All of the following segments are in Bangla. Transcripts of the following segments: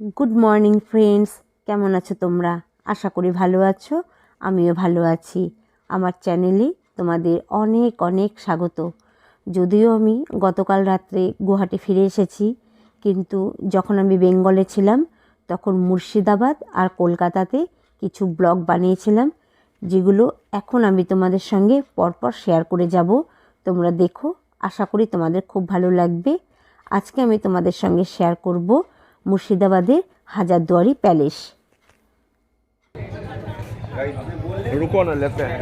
গুড মর্নিং ফ্রেন্ডস কেমন আছো তোমরা? আশা করি ভালো আছো। আমিও ভালো আছি। আমার চ্যানেলে তোমাদের অনেক অনেক স্বাগত। যদিও আমি গতকাল রাত্রে গুয়াহাটি ফিরে এসেছি, কিন্তু যখন আমি বেঙ্গলে ছিলাম, তখন মুর্শিদাবাদ আর কলকাতাতে কিছু ব্লগ বানিয়েছিলাম, যেগুলো এখন আমি তোমাদের সঙ্গে পরপর শেয়ার করে যাব। তোমরা দেখো, আশা করি তোমাদের খুব ভালো লাগবে। আজকে আমি তোমাদের সঙ্গে শেয়ার করব মুর্শিদাবাদের হাজারদুয়ারি প্যালেস रुको ना लेते हैं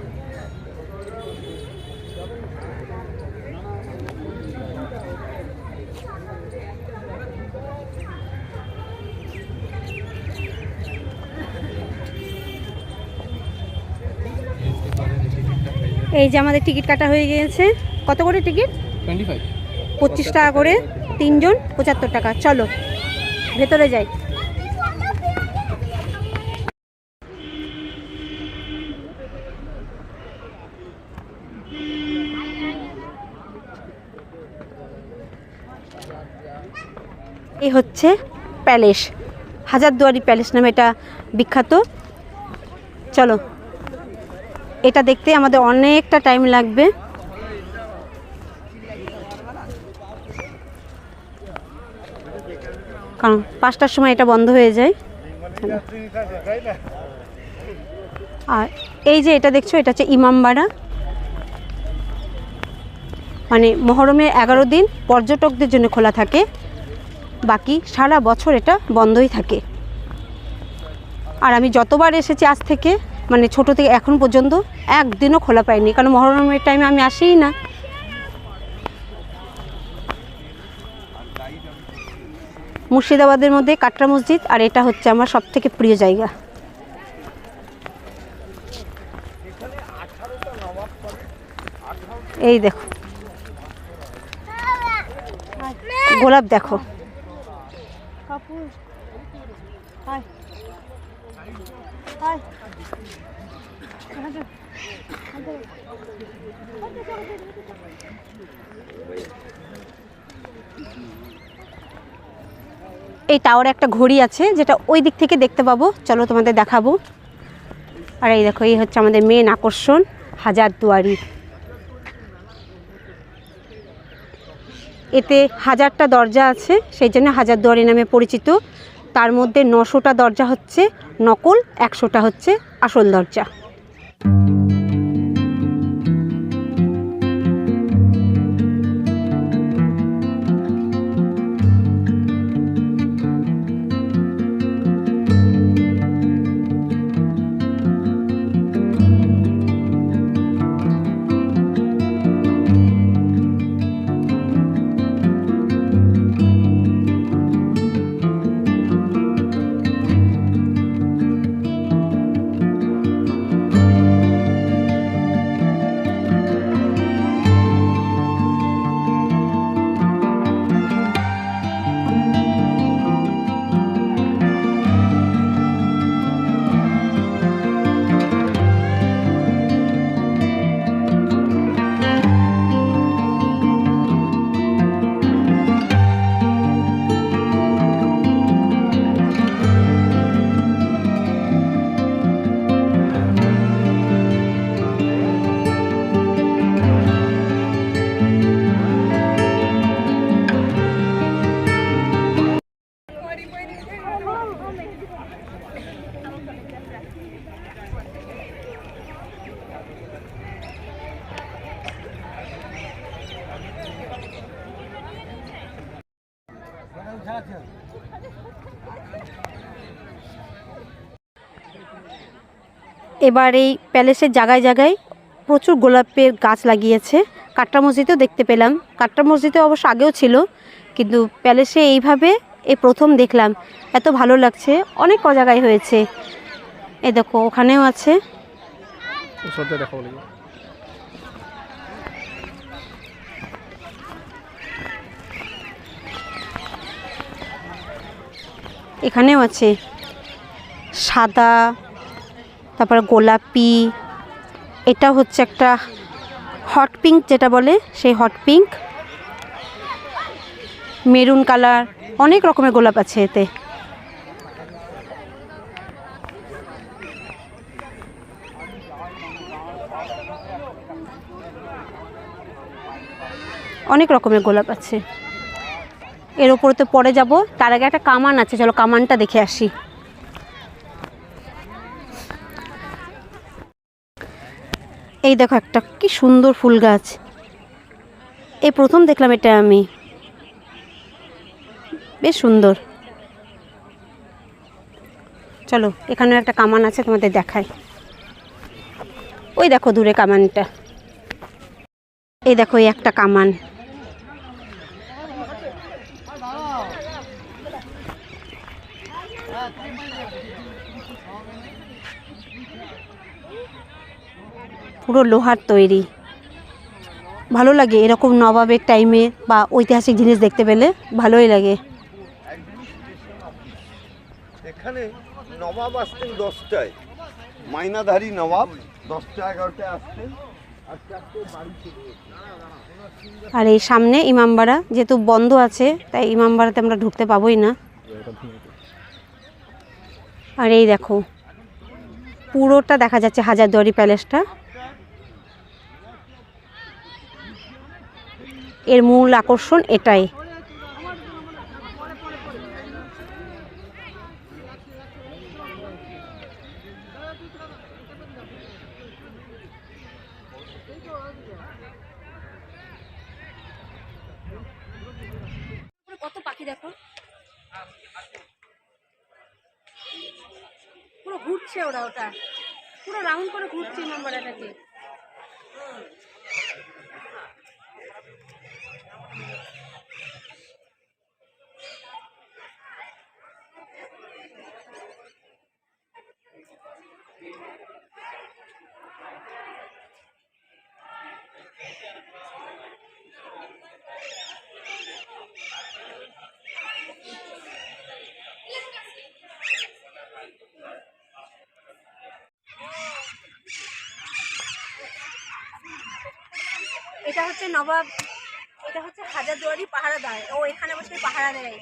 এই যে আমাদের টিকিট কাটা হয়ে গিয়েছে। কত করে টিকিট? পঁচিশ টাকা করে। তিনজন? পঁচাত্তর টাকা। চলো ভেতরে যাই। এই হচ্ছে প্যালেস। হাজারদুয়ারি প্যালেস নামে এটা বিখ্যাত। চলো। এটা দেখতে আমাদের অনেকটা টাইম লাগবে। কারণ পাঁচটার সময় এটা বন্ধ হয়ে যায়। আর এই যে এটা দেখছ, এটা হচ্ছে ইমামবাড়া। মানে মহরমের এগারো দিন পর্যটকদের জন্য খোলা থাকে। বাকি সারা বছর এটা বন্ধই থাকে। আর আমি যতবার এসেছি আজ থেকে মানে ছোট থেকে এখন পর্যন্ত একদিনও খোলা পাইনি, কারণ মহরমের টাইমে আমি আসিই না। মুর্শিদাবাদের মধ্যে কাটরা মসজিদ, আর এটা হচ্ছে আমার সব থেকে প্রিয় জায়গা। এই দেখো। গোলাপ দেখো। এই টাওয়ারে একটা ঘড়ি আছে, যেটা ওই দিক থেকে দেখতে পাবো। চলো তোমাদের দেখাবো। আর এই দেখো, এই হচ্ছে আমাদের মেন আকর্ষণ হাজারদুয়ারি এতে হাজারটা দরজা আছে, সেই জন্য হাজারদুয়ারি নামে পরিচিত। তার মধ্যে নশোটা দরজা হচ্ছে, নকল, একশোটা হচ্ছে আসল দরজা। এবার এই প্যালেসের জায়গায় জায়গায় প্রচুর গোলাপের গাছ লাগিয়েছে। কাটরা মসজিদেও দেখতে পেলাম। কাটরা মসজিদে অবশ্য আগেও ছিল কিন্তু প্যালেসে এইভাবে এই প্রথম দেখলাম। এত ভালো লাগছে অনেক ক জায়গায় হয়েছে। এ দেখো ওখানেও আছে। এখানেও আছে। সাদা তারপরে গোলাপি, এটা হচ্ছে একটা হট পিঙ্ক যেটা বলে, সেই হট পিঙ্ক মেরুন কালার অনেক রকমের গোলাপ আছে এতে। অনেক রকমের গোলাপ আছে। এর উপরে তো পরে যাব। তার আগে একটা কামান আছে, চলো কামানটা দেখে আসি। এই দেখো একটা, কি সুন্দর ফুল গাছ। এই প্রথম দেখলাম এটা আমি। বেশ সুন্দর। চলো, এখানেও একটা কামান আছে, তোমাদের দেখায় ওই দেখো দূরে কামানটা। এই দেখো, এই একটা কামান। পুরো লোহার তৈরি। ভালো লাগে এরকম নবাবের টাইমে বা ঐতিহাসিক জিনিস দেখতে পেলে ভালোই লাগে। এখানে নবাব আসতেন দশটায়। মাইনাধারী নবাব দশটা এগারোটায় আসতেন। আর এই সামনে ইমামবাড়া যেহেতু বন্ধ আছে তাই ইমামবাড়াতে আমরা ঢুকতে পাবোই না। আর এই দেখো পুরোটা দেখা যাচ্ছে হাজারদুয়ারি প্যালেসটা এর মূল আকর্ষণ এটাই। কত পাখি দেখো? পুরো ঘুরছে ওরা ওটা। পুরো রাউন্ড করে ঘুরছে ইমামবাড়াটাকে এটা হচ্ছে নবাব এটা হচ্ছে হাজারদুয়ারি পাহারাদার। ও এখানে বসে পাহারা দেয়।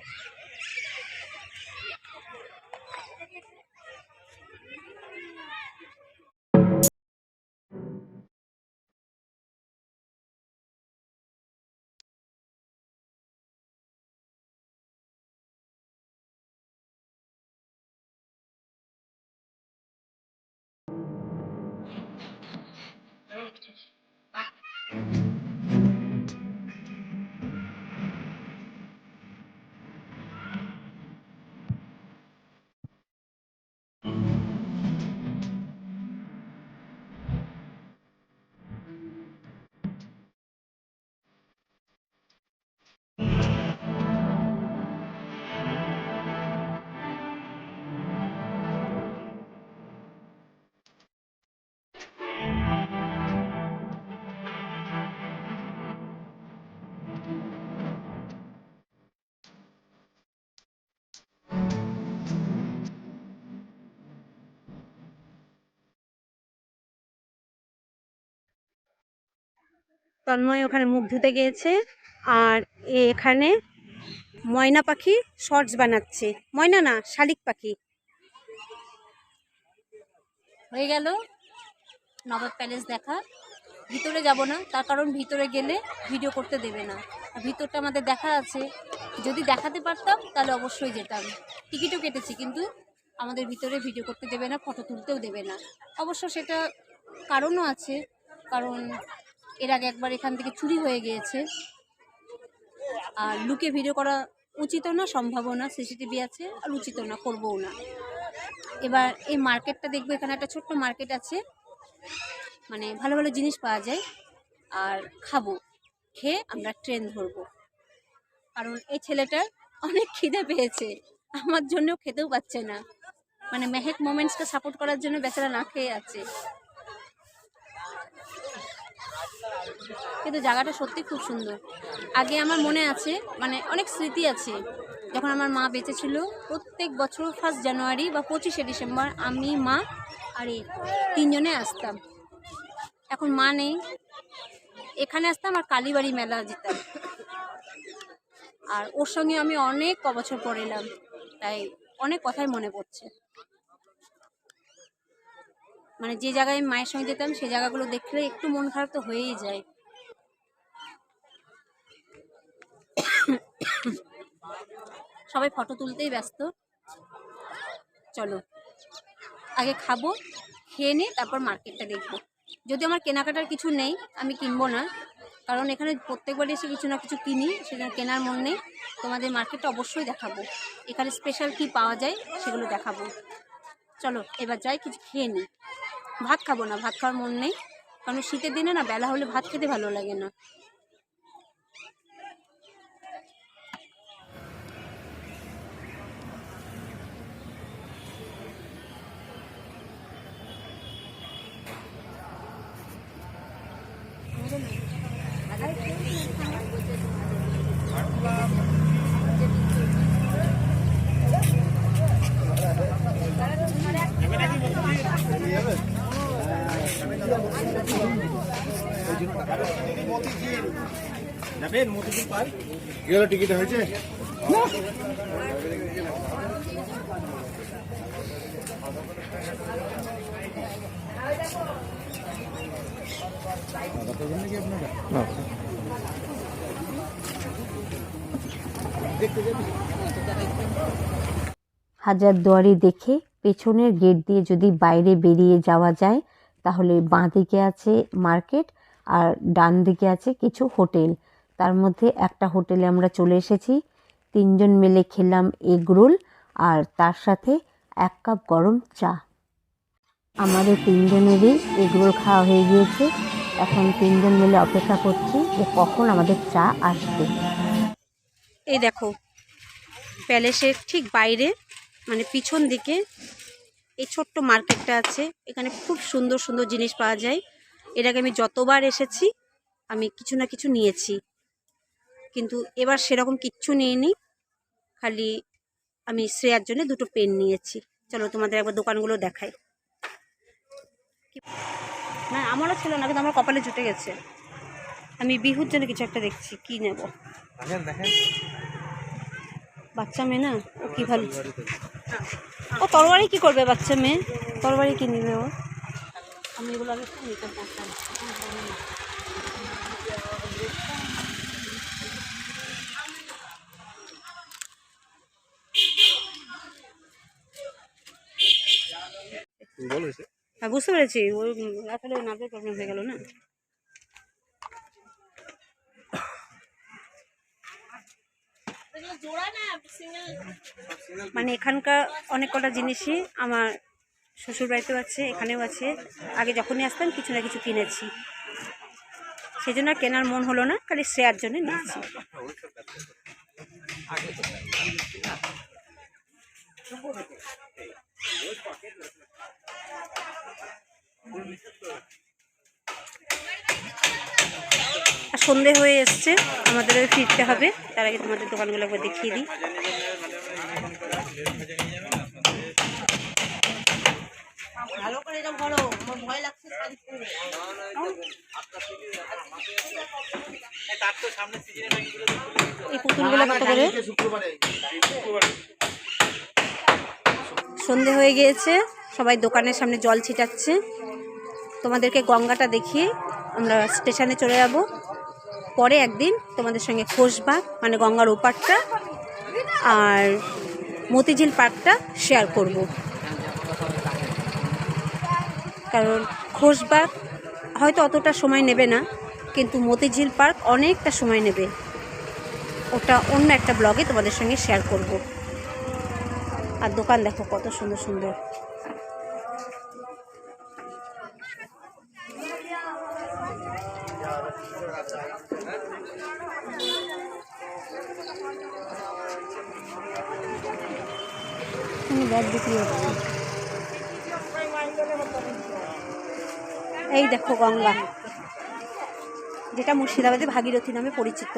তন্ময় ওখানে মুখ ধুতে গিয়েছে আর এখানে ময়না পাখি শর্টস বানাচ্ছে। ময়না না, শালিক পাখি। হয়ে গেল নবাব প্যালেস দেখা। ভিতরে যাব না, তার কারণ ভিতরে গেলে ভিডিও করতে দেবে না। ভিতরটা আমাদের দেখা আছে। যদি দেখাতে পারতাম, তাহলে অবশ্যই যেতাম। টিকিটও কেটেছি, কিন্তু আমাদের ভিতরে ভিডিও করতে দেবে না ফটো তুলতেও দেবে না। অবশ্য সেটা কারণও আছে, কারণ এর আগে একবার এখান থেকে চুরি হয়ে গিয়েছে। আর লুকে ভিডিও করা উচিত না, সম্ভবও না, সিসিটিভি আছে, আর উচিত না, করবও না। এবার এই মার্কেটটা দেখব, এখানে একটা ছোট্ট মার্কেট আছে। মানে ভালো ভালো জিনিস পাওয়া যায়। আর খাব, খেয়ে আমরা ট্রেন ধরবো। কারণ এই ছেলেটার অনেক খিদে পেয়েছে। আমার জন্য খেতেও পাচ্ছে না। মানে মেহেক মোমেন্টসকে সাপোর্ট করার জন্য বেচারা না খেয়ে আছে। কিন্তু জায়গাটা সত্যি খুব সুন্দর। আগে আমার মনে আছে মানে অনেক স্মৃতি আছে। যখন আমার মা বেঁচে ছিল, প্রত্যেক বছর ফার্স্ট জানুয়ারি বা পঁচিশে ডিসেম্বর আমি, মা আর এই তিনজনে আসতাম। এখন মা নেই। এখানে আসতাম আর কালীবাড়ি মেলা যেতাম। আর ওর সঙ্গে আমি অনেক ক বছর পর এলাম তাই অনেক কথাই মনে পড়ছে। মানে যে জায়গায় মায়ের সঙ্গে যেতাম সেই জায়গাগুলো দেখলে একটু মন খারাপ তো হয়েই যায়। সবাই ফটো তুলতেই ব্যস্ত। চলো, আগে খাব, খেয়ে নিয়ে তারপর মার্কেটটা দেখব। যদি আমার কেনাকাটার কিছু নেই, আমি কিনবো না। কারণ এখানে প্রত্যেকবারই এসে কিছু না কিছু কিনি, সেজন্য কেনার মন নেই। তোমাদের মার্কেটটা অবশ্যই দেখাবো। এখানে স্পেশাল কি পাওয়া যায়, সেগুলো দেখাবো। চলো, এবার যাই, কিছু খেয়ে নিই। ভাত খাব না, ভাত খাওয়ার মন নেই। কারণ শীতের দিনে না বেলা হলে ভাত খেতে ভালো লাগে না। টিকিট হয়েছে? না। হাজারদুয়ারি দেখে পেছনের গেট দিয়ে যদি বাইরে বেরিয়ে যাওয়া যায় তাহলে বাঁ দিকে আছে মার্কেট আর ডান দিকে আছে কিছু হোটেল। তার মধ্যে একটা হোটেলে আমরা চলে এসেছি। তিনজন মিলে খেলাম এগ রোল আর তার সাথে এক কাপ গরম চা। আমাদের তিনজনেরই এগ রোল খাওয়া হয়ে গিয়েছে। এখন তিনজন মিলে অপেক্ষা করছি যে কখন আমাদের চা আসবে। এই দেখো, প্যালেসের ঠিক বাইরে মানে পিছন দিকে, এই ছোট্ট মার্কেটটা আছে। এখানে খুব সুন্দর সুন্দর জিনিস পাওয়া যায়। আগে আমি যতবার এসেছি, আমি কিছু না কিছু নিয়েছি। কিন্তু এবার সেরকম কিচ্ছু নিইনি। খালি আমি শ্রেয়ার জন্য দুটো পেন নিয়েছি। চলো তোমাদের একবার দোকানগুলো দেখাই। না আমারও ছিল না কিন্তু আমার কপালে জুটে গেছে। আমি বিহুর জন্য কিছু একটা দেখছি কি নেব? বাচ্চা মেয়ে না? ও কী ভালো ও তরবারি কি করবে বাচ্চা মেয়ে? তরবারি কি নিবে ও? আমি এগুলো আগে নিতে পারতাম হ্যাঁ বুঝতে পেরেছি। ওই আসলে নার্ভের প্রবলেম হয়ে গেল না? মানে এখানকার অনেক কটা জিনিসই আমার শ্বশুর বাড়িতেও আছে, এখানেও আছে। আগে যখনই আসতাম কিছু না কিছু কিনেছি। সেই জন্য কেনার মন হলো না, খালি শ্রেয়ার জন্য নিয়েছি। আর সন্ধে হয়ে এসছে আমাদেরও ফিরতে হবে। তার আগে তোমাদের দোকানগুলো একবার দেখিয়ে দিই। এই পুতুলগুলো কত করে? শুক্রবারে। সন্ধে হয়ে গিয়েছে। সবাই দোকানের সামনে জল ছিটাচ্ছে। তোমাদেরকে গঙ্গাটা দেখিয়ে আমরা স্টেশনে চলে যাব। পরে একদিন তোমাদের সঙ্গে খোশবাগ মানে গঙ্গার ওপারটা আর মতিঝিল পার্কটা শেয়ার করব। কারণ খোশবাগ হয়তো অতটা সময় নেবে না, কিন্তু মতিঝিল পার্ক অনেকটা সময় নেবে। ওটা অন্য একটা ব্লগে তোমাদের সঙ্গে শেয়ার করব। আর দোকান দেখো কত সুন্দর সুন্দর। ব্যাগ বিক্রি হচ্ছে এই দেখো গঙ্গা। যেটা মুর্শিদাবাদে ভাগীরথী নামে পরিচিত।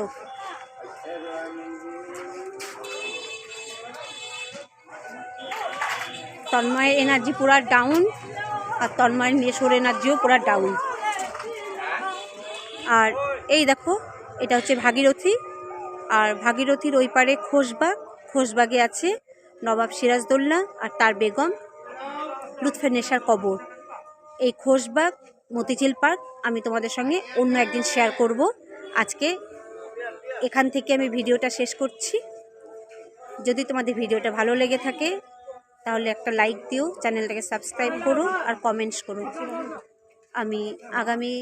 তন্ময়ের এনার্জি পুরা ডাউন আর তন্ময়ের নেশোর এনার্জিও পুরা ডাউন আর এই দেখো, এটা হচ্ছে ভাগীরথী। আর ভাগীরথীর ওই পারে খোশবাগ, খোশবাগে আছে নবাব সিরাজদৌল্লা আর তার বেগম লুৎফের নেশার কবর। এই খোশবাগ, মতিঝিল পার্ক আমি তোমাদের সঙ্গে অন্য একদিন শেয়ার করব। আজকে এখান থেকে আমি ভিডিওটা শেষ করছি। যদি তোমাদের ভিডিওটা ভালো লেগে থাকে তাহলে একটা লাইক দিও চ্যানেলটাকে সাবস্ক্রাইব করো আর কমেন্টস করো। আমি আগামী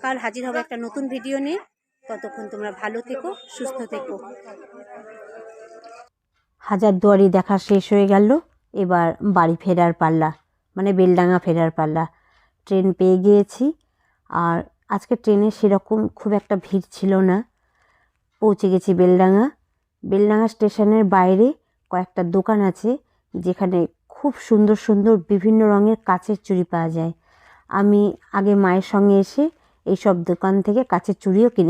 কাল হাজির হব একটা নতুন ভিডিও নিয়ে। ততক্ষণ তোমরা ভালো থেকো, সুস্থ থেকো। হাজারদুয়ারি দেখা শেষ হয়ে গেল, এবার বাড়ি ফেরার পাল্লা মানে বেলডাঙা ফেরার পাল্লা। ট্রেন পেয়ে গিয়েছি, আর আজকে ট্রেনে সেরকম খুব একটা ভিড় ছিল না। পৌঁছে গেছি বেলডাঙা বেলডাঙা স্টেশনের বাইরে কয়েকটা দোকান আছে যেখানে খুব সুন্দর সুন্দর বিভিন্ন রঙের কাচের চুড়ি পাওয়া যায়। আমি আগে মায়ের সঙ্গে এসে এইসব দোকান থেকে কাচের চুড়িও কিনে